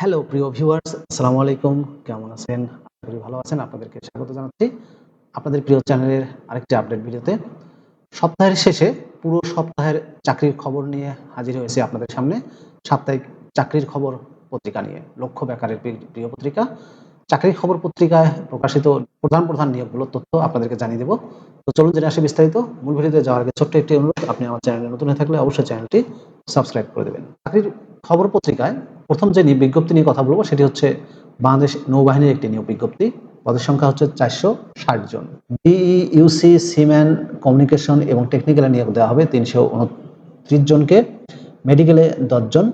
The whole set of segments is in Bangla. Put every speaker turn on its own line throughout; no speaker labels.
হ্যালো প্রিয় ভিউয়ার্স আসসালামু আলাইকুম। কেমন আছেন? আশা ভালো আছেন। আপনাদেরকে স্বাগত জানাচ্ছি আপনাদের প্রিয় চ্যানেলের আরেকটি আপডেট ভিডিওতে। সপ্তাহের শেষে পুরো সপ্তাহের চাকরির খবর নিয়ে হাজির হয়েছে আপনাদের সামনে। সাপ্তাহিক চাকরির খবর পত্রিকা নিয়ে, লক্ষ্য বেকারের প্রিয় পত্রিকা। চাকরির খবর পত্রিকায় প্রকাশিত প্রধান প্রধান নিয়োগগুলোর তথ্য আপনাদেরকে জানিয়ে দেবো। তো চলুন জেনে আসি বিস্তারিত। মূল ভিডিওতে যাওয়ার আগে ছোট্ট একটি অনুরোধ, আপনি আমার চ্যানেলে নতুন হয়ে থাকলে অবশ্যই চ্যানেলটি সাবস্ক্রাইব করে দেবেন। চাকরির খবর পত্রিকায় প্রথম যে বিজ্ঞপ্তি নিয়ে কথা বলব সেটি হচ্ছে বাংলাদেশ নৌবাহিনীর একটি নিয়োগ বিজ্ঞপ্তি। পদের সংখ্যা হচ্ছে চারশো ষাট জন। বিই ইউসি সিম্যান, কমিউনিকেশন এবং টেকনিক্যালে নিয়োগ দেওয়া হবে তিনশো উনত্রিশ জনকে। মেডিকেলে দশজন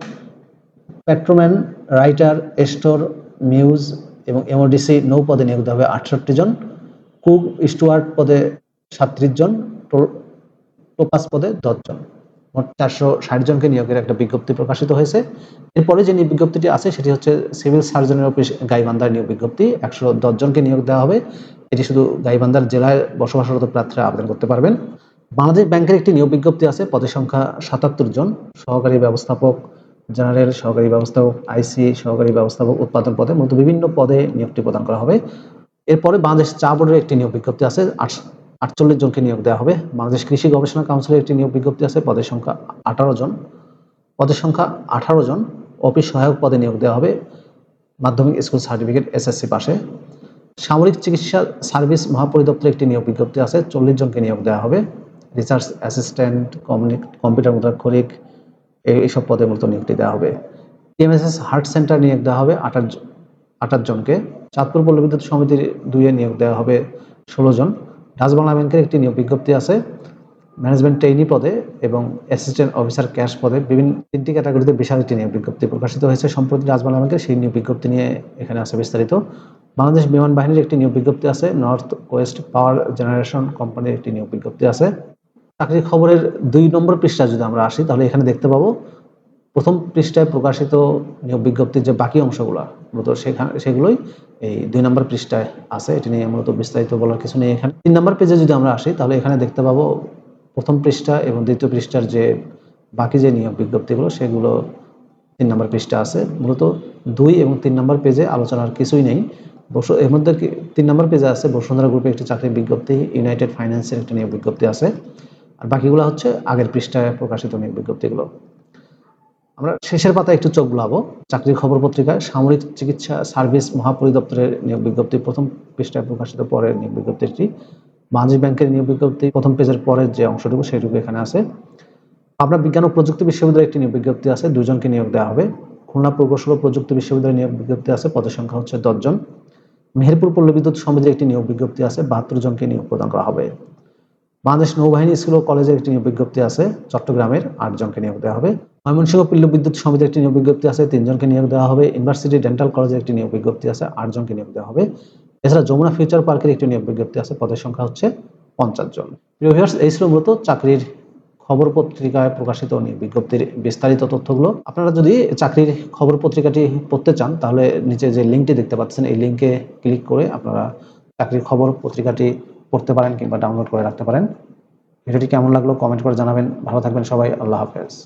পেট্রোম্যান রাইটার এস্টোর মিউজ এবং এমওডিসি নৌ পদে নিয়োগ দেওয়া হবে আটষট্টি জন। কুক স্টুয়ার্ট পদে সাতত্রিশ জন। টোপাস পদে দশজন মোট চারশো ষাট জনকে নিয়োগের একটা বিজ্ঞপ্তি প্রকাশিত হয়েছে। এরপরে যে বিজ্ঞপ্তিটি আছে, সেটি হচ্ছে সিভিল সার্জনের অফিস গাইবান্ধার নিয়োগ বিজ্ঞপ্তি। একশো জনকে নিয়োগ দেওয়া হবে। এটি শুধু গাইবান্ধার জেলায় বসবাসরত প্রার্থীরা আবেদন করতে পারবেন। বাংলাদেশ ব্যাংকের একটি নিয়োগ বিজ্ঞপ্তি আছে, পদের সংখ্যা সাতাত্তর জন। সহকারী ব্যবস্থাপক জেনারেল, সহকারী ব্যবস্থাপক আইসি সহকারী ব্যবস্থাপক উৎপাদন পদে মূলত বিভিন্ন পদে নিয়োগটি প্রদান করা হবে। এরপরে বাংলাদেশ চা বোর্ডের একটি নিয়োগ বিজ্ঞপ্তি আছে আটচল্লিশ জনকে নিয়োগ দেওয়া হবে। বাংলাদেশ কৃষি গবেষণা কাউন্সিলের একটি নিয়োগ বিজ্ঞপ্তি আছে, পদের সংখ্যা আঠারো জন। পদের সংখ্যা আঠারো জন। অফিস সহায়ক পদে নিয়োগ দেওয়া হবে। মাধ্যমিক স্কুল সার্টিফিকেট এসএসসি পাশে। সামরিক চিকিৎসা সার্ভিস মহাপরিদপ্তরের একটি নিয়োগ বিজ্ঞপ্তি আছে, চল্লিশ জনকে নিয়োগ দেওয়া হবে। রিসার্চ অ্যাসিস্ট্যান্ট কম্পিউটার মুদ্রাক্ষরিক এই এইসব পদে মূলত নিয়োগটি দেওয়া হবে। টিএমএসএস হার্ট সেন্টার নিয়োগ দেওয়া হবে, আঠাশ আঠাশ জনকে। চাঁদপুর পল্লবিদ্যুৎ সমিতির দুইয়ে নিয়োগ দেওয়া হবে, ষোলো জন। ডাচ বাংলা ব্যাংকের একটি নিয়োগ বিজ্ঞপ্তি আছে। ম্যানেজমেন্ট ট্রেইনি পদে এবং অ্যাসিস্ট্যান্ট অফিসার ক্যাশ পদে বিভিন্ন তিনটি ক্যাটাগরিতে বিশাল একটি নিয়োগ বিজ্ঞপ্তি প্রকাশিত হয়েছে। সম্প্রতি ডাচ বাংলা ব্যাংকের সেই নিয়োগ বিজ্ঞপ্তি নিয়ে এখানে আছে বিস্তারিত। বাংলাদেশ বিমান বাহিনীর একটি নিয়োগ বিজ্ঞপ্তি আছে। নর্থ ওয়েস্ট পাওয়ার জেনারেশন কোম্পানির একটি নিয়োগ বিজ্ঞপ্তি আছে। চাকরির খবরের দুই নম্বর পৃষ্ঠা যদি আমরা আসি, তাহলে এখানে দেখতে পাবো প্রথম পৃষ্ঠায় প্রকাশিত নিয়োগ বিজ্ঞপ্তির যে বাকি অংশগুলো, মূলত সেখানে, সেগুলোই এই দুই নম্বর পৃষ্ঠায় আছে। এটি নিয়ে মূলত বিস্তারিত বলার কিছু নেই এখানে। তিন নম্বর পেজে যদি আমরা আসি, তাহলে এখানে দেখতে পাবো প্রথম পৃষ্ঠা এবং দ্বিতীয় পৃষ্ঠার যে বাকি যে নিয়োগ বিজ্ঞপ্তিগুলো, সেগুলো তিন নম্বর পৃষ্ঠা আছে। মূলত দুই এবং তিন নম্বর পেজে আলোচনার কিছুই নেই। বসু, এর মধ্যে তিন নম্বর পেজে আছে বসুন্ধরা গ্রুপে একটি চাকরির বিজ্ঞপ্তি ইউনাইটেড ফাইন্যান্সের একটি নিয়োগ বিজ্ঞপ্তি আছে। আর বাকিগুলো হচ্ছে আগের পৃষ্ঠায় প্রকাশিত নিয়োগ বিজ্ঞপ্তিগুলো। আমরা শেষের পাতায় একটু চোখ বুলাবো। চাকরির খবর পত্রিকায় সামরিক চিকিৎসা, সার্ভিস মহাপরিদপ্তরের নিয়োগ বিজ্ঞপ্তি, প্রথম পৃষ্ঠায় প্রকাশিত পরে নিয়োগ বিজ্ঞপ্তিটি বাংলাদেশ ব্যাংকের নিয়োগ বিজ্ঞপ্তি, প্রথম পেজের পরের যে অংশটুকু সেইটুকু এখানে আছে। পাবনা বিজ্ঞান ও প্রযুক্তি বিশ্ববিদ্যালয়ের একটি নিয়োগ বিজ্ঞপ্তি আছে, দুজনকে নিয়োগ দেওয়া হবে। খুলনা প্রকৌশল ও প্রযুক্তি বিশ্ববিদ্যালয়ের নিয়োগ বিজ্ঞপ্তি আছে, পদের সংখ্যা হচ্ছে দশজন। মেহেরপুর পল্লী বিদ্যুৎ সমিতির একটি নিয়োগ বিজ্ঞপ্তি আছে, বাহাত্তর জনকে নিয়োগ প্রদান করা হবে। বাংলাদেশ নৌবাহিনী স্কুল ও কলেজের একটি নিয়োগ বিজ্ঞপ্তি আছে, চট্টগ্রামের আট জনকে নিয়োগ দেওয়া হবে। ময়মনসিংহ পল্লী বিদ্যুৎ সমিতির একটি নিয়োগ বিজ্ঞপ্তি আছে, তিনজনকে নিয়োগ দেওয়া হবে। ইউনিভার্সিটি ডেন্টাল কলেজের একটি নিয়োগ বিজ্ঞপ্তি আছে, আটজনকে নিয়োগ দেওয়া হবে। এছাড়া যমুনা ফিউচার পার্কের একটি নিয়োগ বিজ্ঞপ্তি আছে, পদের সংখ্যা হচ্ছে পঞ্চাশ জন। প্রিয় ভিউয়ার্স এই ছিল মূলত চাকরির খবর পত্রিকায় প্রকাশিত নিয়োগ বিজ্ঞপ্তির বিস্তারিত তথ্যগুলো। আপনারা যদি চাকরির খবর পত্রিকাটি পড়তে চান, তাহলে নিচে যে লিঙ্কটি দেখতে পাচ্ছেন, এই লিঙ্কে ক্লিক করে আপনারা চাকরির খবর পত্রিকাটি পড়তে পারেন কিংবা ডাউনলোড করে রাখতে পারেন। ভিডিওটি কেমন লাগল কমেন্ট করে জানাবেন। ভালো থাকবেন সবাই, আল্লাহ হাফেজ।